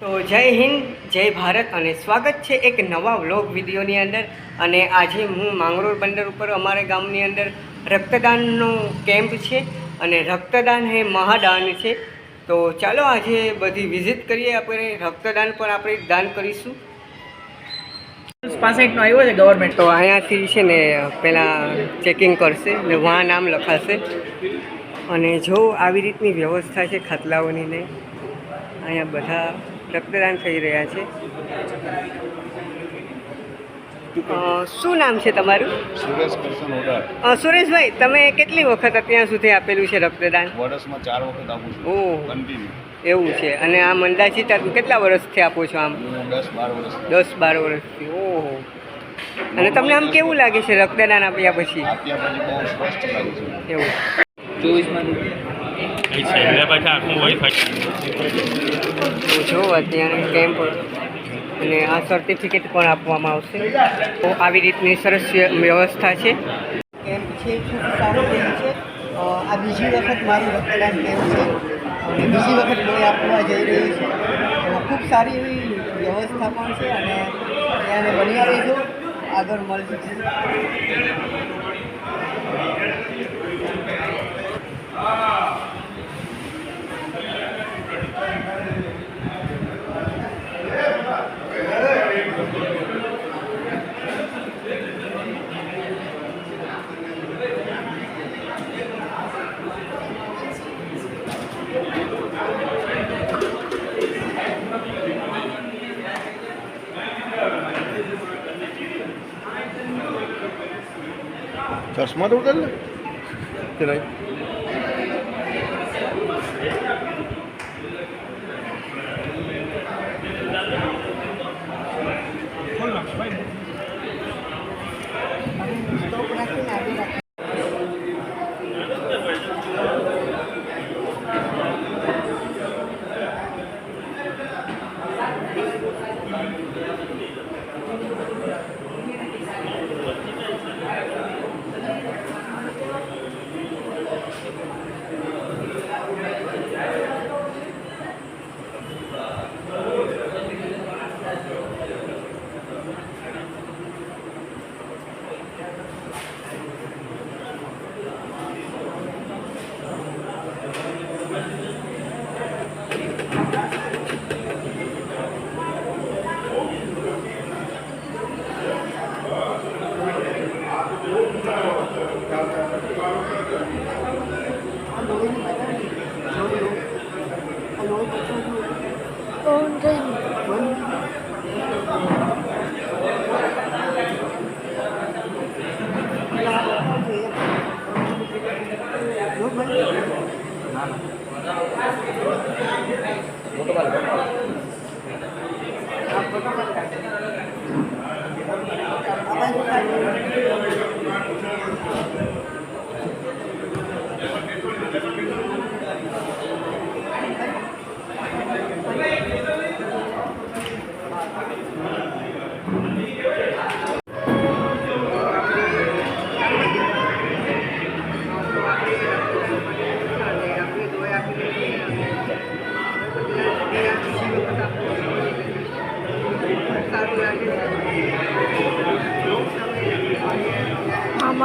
તો જય હિન્દ જય ભારત અને સ્વાગત છે એક નવા વ્લોગ વિડીયોની અંદર. અને આજે હું માંગરોળ બંદર ઉપર અમારા ગામની અંદર રક્તદાનનો કેમ્પ છે અને રક્તદાન એ મહાદાન છે. તો ચાલો આજે બધી વિઝિટ કરીએ આપણે રક્તદાન પર આપણે દાન કરીશું. પાસઠનો આવ્યો છે ગવર્મેન્ટ તો અહીંયાથી છે ને પહેલાં ચેકિંગ કરશે ને વहाँ નામ લખાશે. અને જો આવી રીતની વ્યવસ્થા છે ખાટલાઓની ને અહીંયા બધા રક્તદાન થઈ રહ્યા છે. શું નામ છે તમારું? સુરેશ કરશન સુરેશભાઈ તમે કેટલી વખત અત્યાર સુધી આપેલું છે રક્તદાન? વર્ષમાં ચાર વખત આપું છું. ઓહ એવું છે. અને આ મંદાચિત આપ કેટલા વર્ષથી આપો છો આમ? દસ બાર વર્ષ દસ બાર વર્ષથી ઓહો અને તમને આમ કેવું લાગે છે રક્તદાન આપ્યા પછી? આપ્યા પછી બહુ સ્પષ્ટ લાગે છે. એવું. ચોવીસમાં જો અત્યારે કેમ્પ અને આ સર્ટિફિકેટ પણ આપવામાં આવશે. તો આવી રીતની સરસ વ્યવસ્થા છે. કેમ્પ છે? ખૂબ સારું કેમ્પ છે? આ બીજી વખત મારું રક્તદાન કેમ્પ છે? અને બીજી વખત લોહી આપવા જઈ રહી છે. ખૂબ સારી એવી વ્યવસ્થા પણ છે અને ત્યાંને બન્યા રહીશું. આગળ મળશે. ચશ્મા તો ઉતર ને આમાં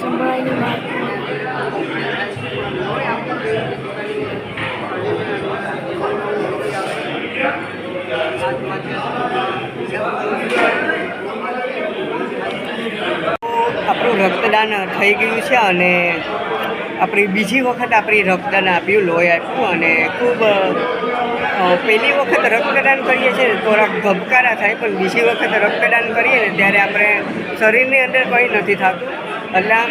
સંભળાયની વાત આપણું રક્તદાન થઈ ગયું છે અને આપણી બીજી વખત આપણી રક્તદાન આપ્યું, લોહી આપ્યું અને ખૂબ પહેલી વખત રક્તદાન કરીએ છીએ. થોડાક ધબકારા થાય, પણ બીજી વખત રક્તદાન કરીએ ને ત્યારે આપણે શરીરની અંદર કંઈ નથી થતું. એટલે આમ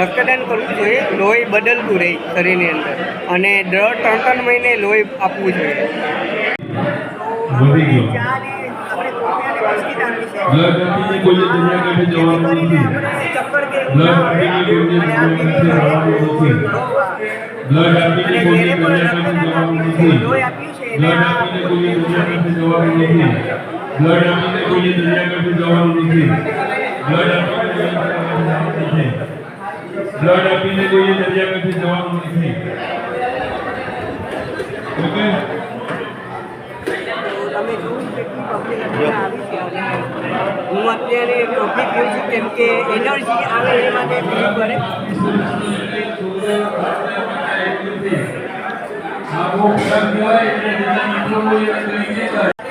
રક્તદાન કરવું જોઈએ. લોહી બદલતું રહે શરીરની અંદર. અને દર ત્રણ ત્રણ મહિને લોહી આપવું જોઈએ. બ્લડ આપીને કોઈને દુનિયા જવાનું નથી. બ્લડ આપીને કોઈને જવાનું. બ્લડ આપીને જવાનું નથી બ્લડ આપીને કોઈને દુનિયા જવાનું નથી ઓકે હું અત્યારે ટોપિક જોઉં છું કેમ કે એનર્જી આવે એ માટે ફીલ કરે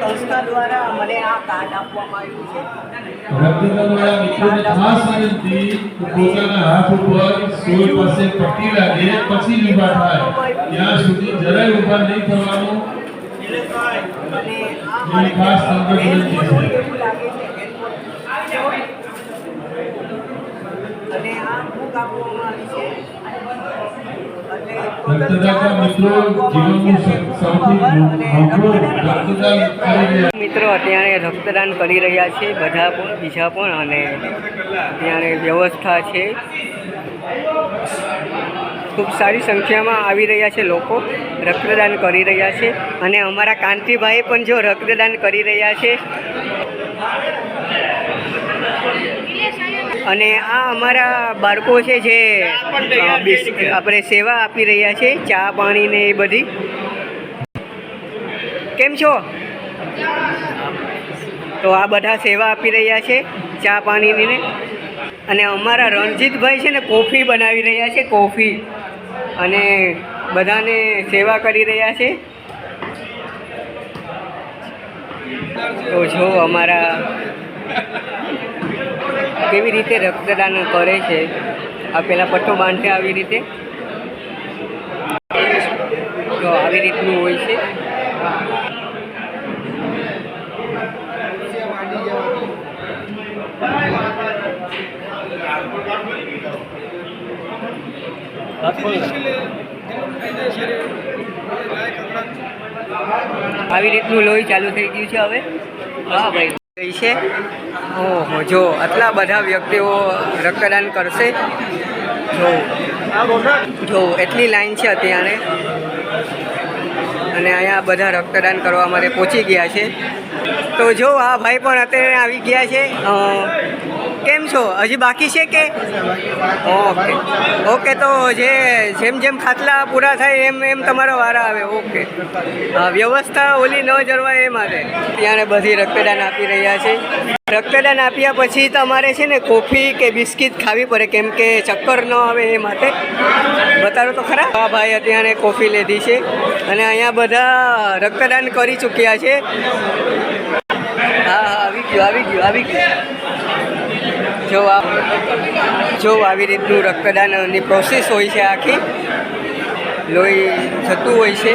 સંસ્થા દ્વારા મને આ કાર્ડ આપવામાં આવ્યું છે. ખાસ વિનંતી પોતાના હાથ ઉપર સોય પાસે પટ્ટી લાગે પછી ઊભા થાય. ત્યાં સુધી જરાય ઊભા નહીં થવાનું. અને આ ખાસ તમને છે. હોય એવું લાગે છે હેન્ડફોન. અને આ બુક આપવામાં આવી છે એટલે total રક્તદાતા ચાર મિત્રો વસ્તુ આપવામાં જીવનનું આવી છે. સૌથી અને મોટું રક્તદાન રક્તદાન કરી રહ્યા મિત્રો અત્યારે રક્તદાન કરી રહ્યા છે બધા પણ, બીજા પણ, અને અત્યારે વ્યવસ્થા છે. ખૂબ સારી સંખ્યામાં આવી રહ્યા છે લોકો, રક્તદાન કરી રહ્યા છે. અને અમારા કાંતિભાઈ પણ જો રક્તદાન કરી રહ્યા છે અને આ અમારા બાળકો છે જે આપણે સેવા આપી રહ્યા છે ચા પાણી ને એ બધી. કેમ છો? તો આ બધા સેવા આપી રહ્યા છે ચા પાણીની ને. અને અમારા રણજીતભાઈ છે ને કોફી બનાવી રહ્યા છે કોફી. અને બધાને સેવા કરી રહ્યા છે. તો જો અમારા કેવી રીતે રક્તદાન કરે છે? આ પહેલાં પટ્ટો બાંધે આવી રીતે? તો આવી રીતનું હોય છે. આવી રીતનું લોહી ચાલુ થઈ ગયું છે હવે? હા ભાઈ. ગઈ છે. ઓહો, જો, આટલા બધા વ્યક્તિઓ રક્તદાન કરશે? જો જો, એટલી લાઈન છે અત્યારે. અને અહીંયા બધા રક્તદાન કરવા માટે પહોંચી ગયા છે. તો જો, આ ભાઈ પણ અત્યારે આવી ગયા છે. કેમ છો? હજી બાકી છે કે? ઓકે. ઓકે, તો જે જેમ જેમ ખાટલા પૂરા થાય એમ એમ તમારો વારા આવે. ઓકે. વ્યવસ્થા ઓલી ન જળવાય એ માટે. ત્યાં બધી રક્તદાન આપી રહ્યા છે. રક્તદાન આપ્યા પછી તમારે છે ને કોફી કે બિસ્કિટ ખાવી પડે, કેમ કે ચક્કર ન આવે એ માટે. બતાડો તો ખરા. હા ભાઈ અત્યારે કોફી લીધી છે અને અહીંયા બધા રક્તદાન કરી ચૂક્યા છે. હા હા, આવી ગયું આવી ગયું આવી ગયું. જો આ જો આવી રીતનું રક્તદાનની પ્રોસેસ હોય છે આખી, લોહી થતું હોય છે.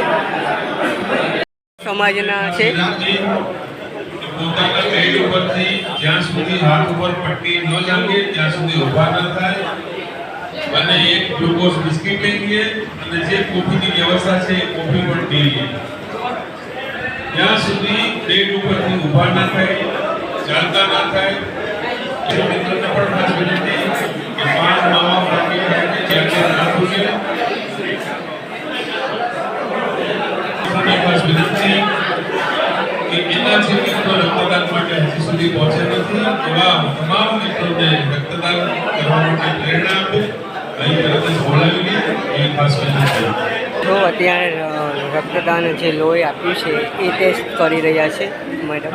સમાજના છે. અને એક ગ્લુકોઝ બિસ્કિટ લઈ લઈએ અને જે કોફીની વ્યવસ્થા છે એ કોફી પણ પી લઈએ. ત્યાં સુધી બેડ ઉપરથી ઊભા ના થાય, ચાલતા ના થાય તો અત્યારે રક્તદાન જે લોહી આપ્યું છે એ ટેસ્ટ કરી રહ્યા છે મેડમ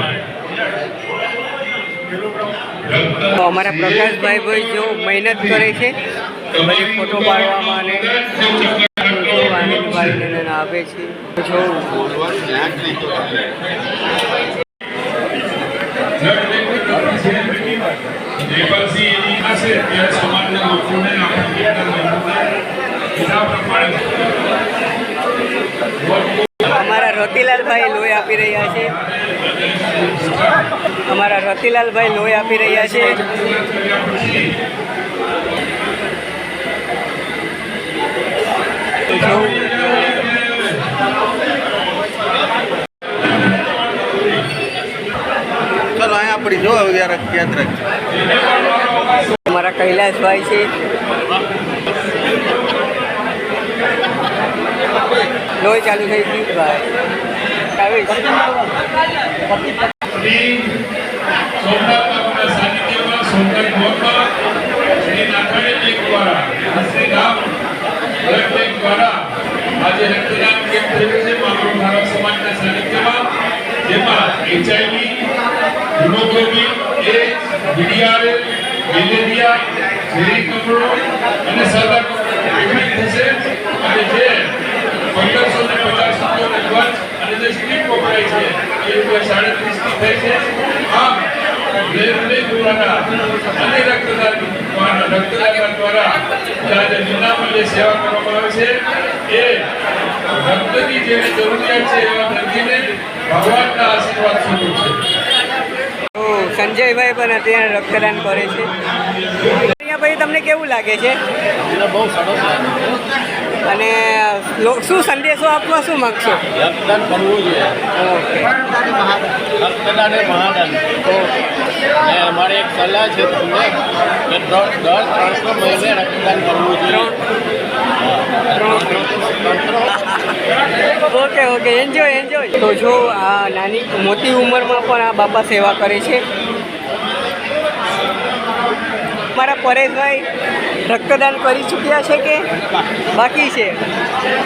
તો અમારા પ્રકાશભાઈ ભાઈ જો મહેનત કરે છે બધી ફોટો પાડવામાં અને આવે છે. જો રતિલાલભાઈ લોહી આપી રહ્યા છે. અમારા રતિલાલભાઈ લોહી આપી રહ્યા છે. ચાલો અહીંયા આપણી જો હવે યાર યાદ રાખજો અમારા કૈલાસભાઈ છે. લોહી ચાલુ થઈ ગયું ભાઈ. આજે રક્તદાન કેમ્પ થયું છે ભારત સમાજના સાનિધ્યમાં જેમાં એચઆઈવી હિમોગ્લોબિન એ વીડીઆરએલ મેલેરિયા ઝેરી કમળો અને સાદા કમળો ટ્રીટમેન્ટ થશે અને જે પંદરસો ને પચાસ રૂપિયાનો ખર્ચ અને જે છે. એ રૂપિયા સાડત્રીસની થઈ છે. આમ દ્વારા અને રક્તદાન દ્વારા દ્વારા જે આજે વિનામૂલ્યે સેવા કરવામાં આવે છે, એ રક્તની જેને જરૂરિયાત છે એવા દર્દીને ભગવાનના આશીર્વાદ સ્વરૂપ છે. સંજયભાઈ પણ અત્યારે રક્તદાન કરે છે. પછી તમને કેવું લાગે છે? બહુ સરસ અને શું સંદેશો આપવા શું માગશો? રક્તદાન કરવું જોઈએ. રક્તદાન એ મહાદાન. ને અમારી એક સલાહ છે તમને કે દર ત્રણસો મહિને રક્તદાન કરવું જોઈએ. Okay okay. એન્જોય એન્જોય તો જો આ નાની મોટી ઉંમરમાં પણ આ બાપા સેવા કરે છે. મારા પરેશભાઈ રક્તદાન કરી ચૂક્યા છે કે બાકી છે?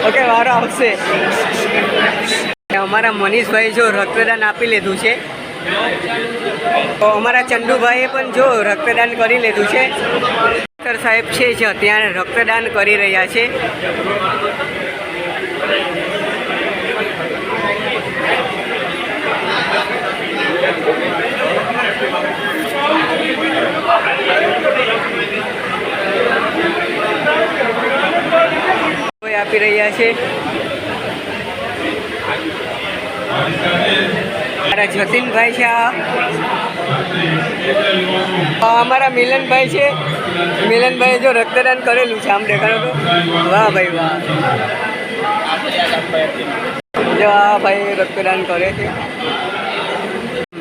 ઓકે વારો આવશે. અમારા મનીષભાઈ જો રક્તદાન આપી લીધું છે. તો અમારા ચંદુભાઈએ પણ જો રક્તદાન કરી લીધું છે. ડૉક્ટર સાહેબ છે જે અત્યારે રક્તદાન કરી રહ્યા છે. કોઈ આપી રહ્યા છે. મારા જતીનભાઈ છે આ. અમારા મિલનભાઈ છે. મિલનભાઈ જો રક્તદાન કરેલું છે, આમ દેખાડો વાહ ભાઈ વાહ. જો આ ભાઈ રક્તદાન કરે છે.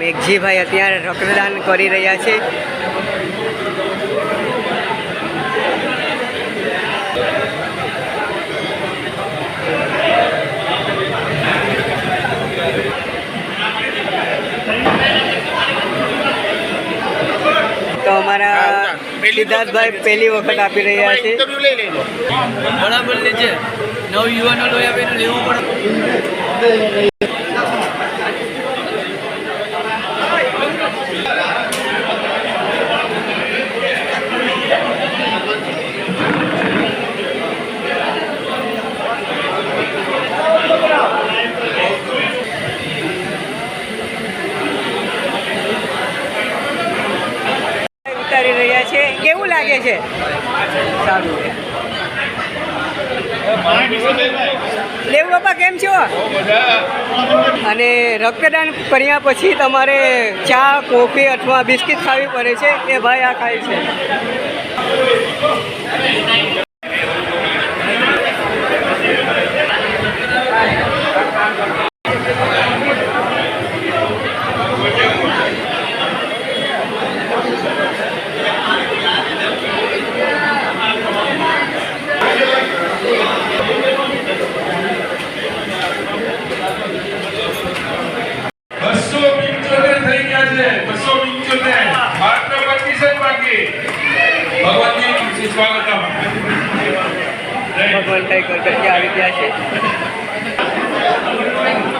મેઘજીભાઈ અત્યારે રક્તદાન કરી રહ્યા છે તો અમારા સિદ્ધાર્થભાઈ પહેલી વખત આપી રહ્યા છે. બરાબર છે. નવ યુવાનો લોહી આપીને લેવું પડે ઉતારી રહ્યા છે કેવું લાગે છે. સારું. દેવ બાપા, કેમ છો? અને રક્તદાન કર્યા પછી તમારે ચા, કોફી અથવા બિસ્કિટ ખાવી પડે છે એ ભાઈ આ ખાય છે બસો પંચોતેર થઈ ગયા છે બસો પંચોતેર માત્ર પચીસ જ બાકી ભગવાનજી ખુશી સ્વાગત આપો. જય ભગવાન કઈ કરકરિયા આવી ગયા છે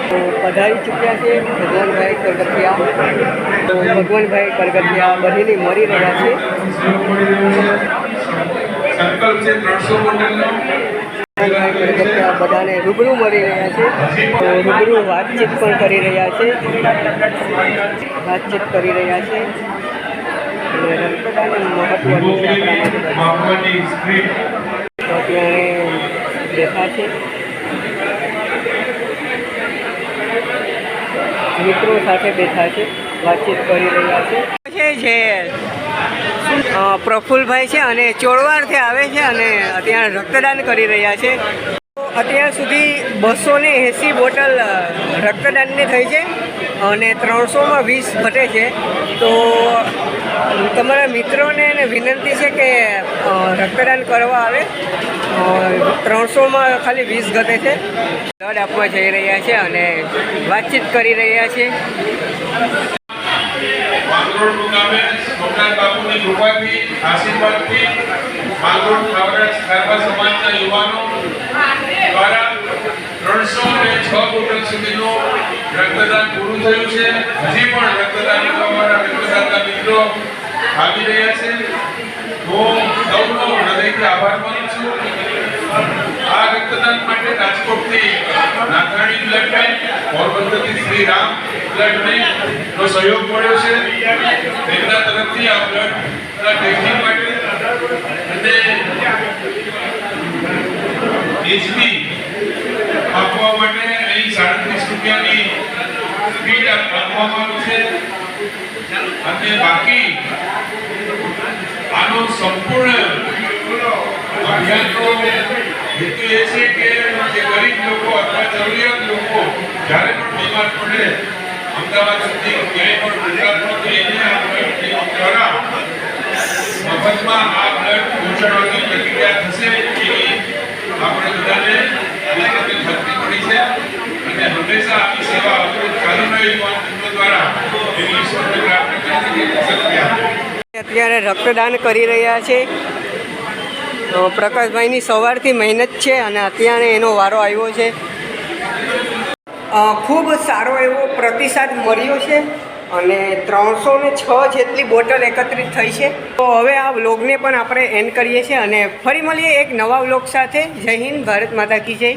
તો પધારી ચૂક્યા છે ભગવાનભાઈ કરગથિયા તો કરગથિયા બનીને મરી રહ્યા છે. બધાને રૂબરૂ મળી રહ્યા છે. તો રૂબરૂ વાતચીત પણ કરી રહ્યા છે. વાતચીત કરી રહ્યા છે. અત્યારે બેઠા છે. મિત્રો સાથે બેઠા છે. વાતચીત કરી રહ્યા છે. જે અ, પ્રફુલ્લભાઈ છે અને ચોળવારથી આવે છે અને અત્યારે રક્તદાન કરી રહ્યા છે. અત્યાર સુધી બસો ને એંસી બોટલ રક્તદાનની થઈ છે અને ત્રણસોમાં વીસ ઘટે છે. તો તમારા મિત્રોને વિનંતી છે કે રક્તદાન કરવા આવે. ત્રણસોમાં ખાલી વીસ ઘટે છે. બ્લડ આપવા જઈ રહ્યા છે અને વાતચીત કરી રહ્યા છે. માંગરોળ મુકામે સોમનાથ બાપુની કૃપાથી આશીર્વાદથી માંગરોળ ખાવડા ખારવા સમાજના યુવાનો દ્વારા ત્રણસો ને છ બોટલ સુધીનું રક્તદાન પૂરું થયું છે હજી પણ રક્તદાન અમારા રક્તદાતા મિત્રો આવી રહ્યા છે હું સૌનો હૃદયથી આભાર માનું છું. રક્તદાન માટે રાજકોટથી નાથાણી બ્લડ બેંક, પોરબંદરથી શ્રી બ્લડ બેંક સહયોગ મળ્યો છે. તેમના તરફથી આ બ્લડ ટેસ્ટિંગ માટે અને એચપી આપવા માટે અહીં સાડત્રીસ રૂપિયાની સ્પીડ આપવામાં આવી છે. અને બાકી આનો સંપૂર્ણ અભિયાનનો હેતુ એ છે કે જે ગરીબ લોકો અથવા જરૂરિયાત લોકો જ્યારે પણ બીમાર પડે, અમદાવાદ સુધી ક્યાંય પણ ગુજરાતમાં તો એને આ દ્વારા મફતમાં આ બ્લડ પહોંચાડવાની પ્રક્રિયા થશે એવી આપણે બધાને વિનંતી થતી પડી છે. અને હંમેશા આપણી સેવા અવરોધ ચાલુ રહી દ્વારા એવી ઈશ્વરને અત્યારે રક્તદાન કરી રહ્યા છે. તો પ્રકાશભાઈની સવારથી મહેનત છે અને અત્યારે એનો વારો આવ્યો છે. ખૂબ સારો એવો પ્રતિસાદ મળ્યો છે અને ત્રણસો ને છ જેટલી બોટલ એકત્રિત થઈ છે. તો હવે આ વ્લોગને પણ આપણે એન્ડ કરીએ છીએ અને ફરી મળીએ એક નવા વ્લોગ સાથે. જય હિન્દ, ભારત માતા કી જય.